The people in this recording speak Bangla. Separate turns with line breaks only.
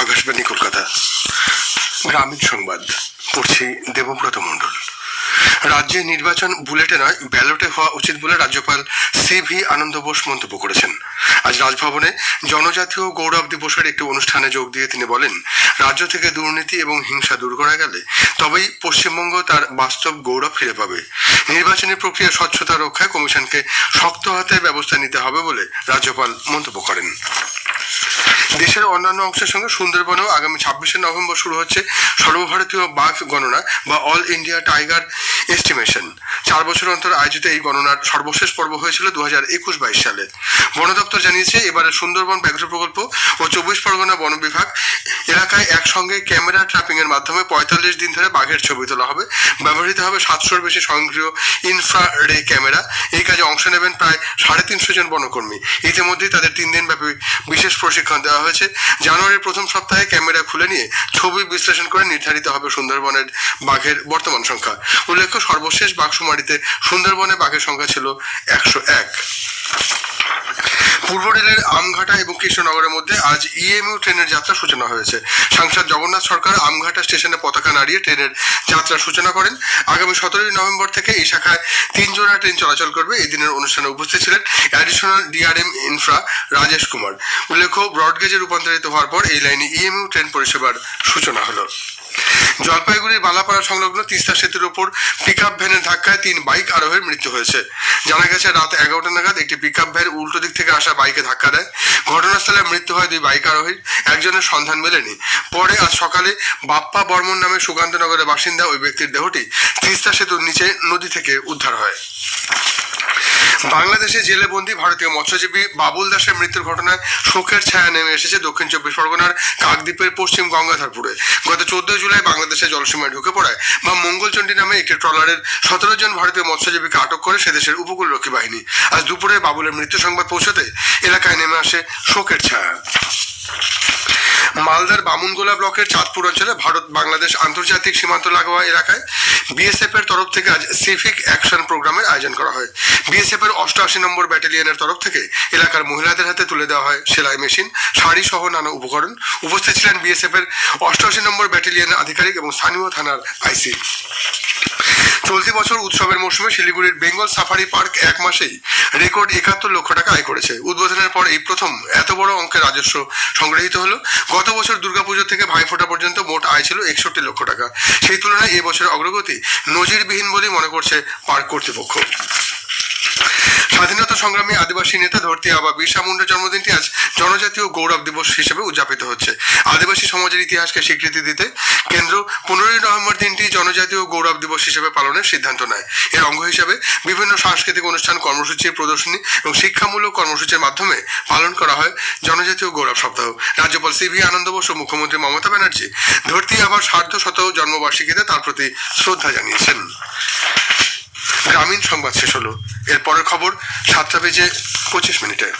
আকাশবাণী কলকাতা। গ্রামীণ সংবাদ পড়ছি দেবব্রত মণ্ডল। রাজ্যে নির্বাচন বুলেটে নয়, ব্যালটে হওয়া উচিত বলে রাজ্যপাল সি ভি আনন্দ বোস মন্তব্য করেছেন। আজ রাজভবনে জনজাতীয় গৌরব দিবসের একটি অনুষ্ঠানে যোগ দিয়ে তিনি বলেন, রাজ্য থেকে দুর্নীতি এবং হিংসা দূর করা গেলে তবেই পশ্চিমবঙ্গ তার বাস্তব গৌরব ফিরে পাবে। নির্বাচনী প্রক্রিয়া স্বচ্ছতা রক্ষায় কমিশনকে শক্ত হাতে ব্যবস্থা নিতে হবে বলে রাজ্যপাল মন্তব্য করেন। দেশের অন্যান্য অংশের সঙ্গে সুন্দরবনেও আগামী ছাব্বিশে নভেম্বর শুরু হচ্ছে সর্বভারতীয় বাঘ গণনা বা অল ইন্ডিয়া টাইগার এস্টিমেশন চার বছর অন্তর আয়োজিত এই গণনার সর্বশেষ পর্ব হয়েছিল দু হাজার একুশ বাইশ সালে। বন দপ্তর জানিয়েছে এবারে সুন্দরবন ব্যাঘ্র প্রকল্প ও চব্বিশ পরগনা বন বিভাগ এলাকায় একসঙ্গে ক্যামেরা ট্র্যাপিং এর মাধ্যমে পঁয়তাল্লিশ দিন ধরে বাঘের ছবি তোলা হবে। ব্যবহৃত হবে সাতশোর বেশি স্বয়ংক্রিয় ইনফ্রা রে ক্যামেরা। এই কাজে অংশ নেবেন প্রায় সাড়ে তিনশো জন বনকর্মী। ইতিমধ্যেই তাদের তিন দিন ব্যাপী বিশেষ প্রশিক্ষণ দেওয়া হয়েছে। জানুয়ারির প্রথম সপ্তাহে ক্যামেরা খুলে নিয়ে ছবি বিশ্লেষণ করে নির্ধারিত হবে সুন্দরবনের বাঘের বর্তমান সংখ্যা। উল্লেখ্য, সর্বশেষ বাঘশুমারিতে সুন্দরবনে বাঘের সংখ্যা ছিল একশো এক। পূর্ব রেলের আমঘাটা এবং কৃষ্ণনগরের মধ্যে আজ ইএমইউ ট্রেনের যাত্রা সূচনা হয়েছে। সাংসদ জগন্নাথ সরকার আমঘাটা স্টেশনে পতাকা নাড়িয়ে ট্রেনের যাত্রার সূচনা করেন। আগামী সতেরোই নভেম্বর থেকে এই শাখায় তিন জোড়া ট্রেন চলাচল করবে। এই দিনের অনুষ্ঠানে উপস্থিত ছিলেন additional DRM infra Rajesh Kumar. উল্লেখ্য, ব্রডগেজে রূপান্তরিত হওয়ার পর এই লাইনে ইএমইউ ট্রেন পরিষেবার সূচনা হলো। জলপাইগুড়ির বালাপাড়া সংলগ্ন তিস্তা সেতুর ওপর পিক আপ ভ্যানের ধাক্কায় তিন বাইক আরোহের মৃত্যু হয়েছে। জানা গেছে, রাত এগারোটা নাগাদ একটি পিক আপ ভ্যান উল্টো দিক থেকে আসা বাইকে ধাক্কা দেয়। ঘটনাস্থলে মৃত্যু হয় দুই বাইক আরোহীর, একজনের সন্ধান মেলেনি। পরে আজ সকালে বাপ্পা বর্মন নামে সুকান্তনগরের বাসিন্দা ওই ব্যক্তির দেহটি তিস্তা সেতুর নিচে নদী থেকে উদ্ধার হয়। বাংলাদেশে জেলে বন্দী ভারতীয় মৎস্যজীবী বাবুল দাসের মৃত্যুর ঘটনায় শোকের ছায়া নেমে এসেছে দক্ষিণ চব্বিশ পরগনার কাকদ্বীপের পশ্চিম গঙ্গাধরপুরে। গত চোদ্দই জুলাই বাংলাদেশে জলসীমায় ঢুকে পড়ায় বা মঙ্গলচণ্ডী নামে একটি ট্রলারের সতেরো জন ভারতীয় মৎস্যজীবীকে আটক করে সে দেশের উপকূলরক্ষী বাহিনী। আজ দুপুরে বাবুলের মৃত্যু সংবাদ পৌঁছাতে এলাকায় নেমে আসে শোকের ছায়া। মালদার বামুনগোলা ব্লকের চাঁদপুর অঞ্চলে ভারত বাংলাদেশ আন্তর্জাতিক সীমান্ত লাগোয়া এলাকায় বিএসএফ এর তরফ থেকে আজ সিভিক অ্যাকশন প্রোগ্রামের আয়োজন করা হয়। বিএসএফ এর অষ্টআশি নম্বর ব্যাটালিয়নের তরফ থেকে এলাকার মহিলাদের হাতে তুলে দেওয়া হয় সেলাই মেশিন, শাড়ি সহ নানা উপকরণ। উপস্থিত ছিলেন বিএসএফ এর অষ্টআশি নম্বর ব্যাটালিয়নের আধিকারিক এবং স্থানীয় থানার আইসি। চলতি বছর উৎসবের মৌসুমে শিলিগুড়ির বেঙ্গল সাফারি পার্ক এক মাসেই রেকর্ড একাত্তর লক্ষ টাকা আয় করেছে। উদ্বোধনের পর এই প্রথম এত বড় অঙ্কের রাজস্ব সংগৃহীত হলো। গত বছর দুর্গাপুজো থেকে ভাইফোঁটা পর্যন্ত মোট আয় ছিল একষট্টি লক্ষ টাকা। সেই তুলনায় এবছরের অগ্রগতি নজিরবিহীন বলেই মনে করছে পার্ক কর্তৃপক্ষ। স্বাধীনতা সংগ্রামী আদিবাসী নেতা ধরতি আবা বিরসা মুন্ডার জন্মদিনটি আজ জনজাতীয় গৌরব দিবস হিসেবে উদযাপিত হচ্ছে। আদিবাসী সমাজের ইতিহাসকে স্বীকৃতি দিতে কেন্দ্র পনেরোই নভেম্বর দিনটি জনজাতীয় গৌরব দিবস হিসেবে পালনের সিদ্ধান্ত নেয়। এর অঙ্গ হিসেবে বিভিন্ন সাংস্কৃতিক অনুষ্ঠান কর্মসূচি প্রদর্শনী এবং শিক্ষামূলক কর্মসূচির মাধ্যমে পালন করা হয় জনজাতীয় গৌরব সপ্তাহ। রাজ্যপাল সি ভি আনন্দ বোস ও মুখ্যমন্ত্রী মমতা ব্যানার্জি ধরতি আবার সার্ধ শত জন্মবার্ষিকীতে তার প্রতি শ্রদ্ধা জানিয়েছেন। গ্রামীণ সংবাদ শেষ হলো। এর পরের খবর সাতটা বেজে পঁচিশ মিনিটে।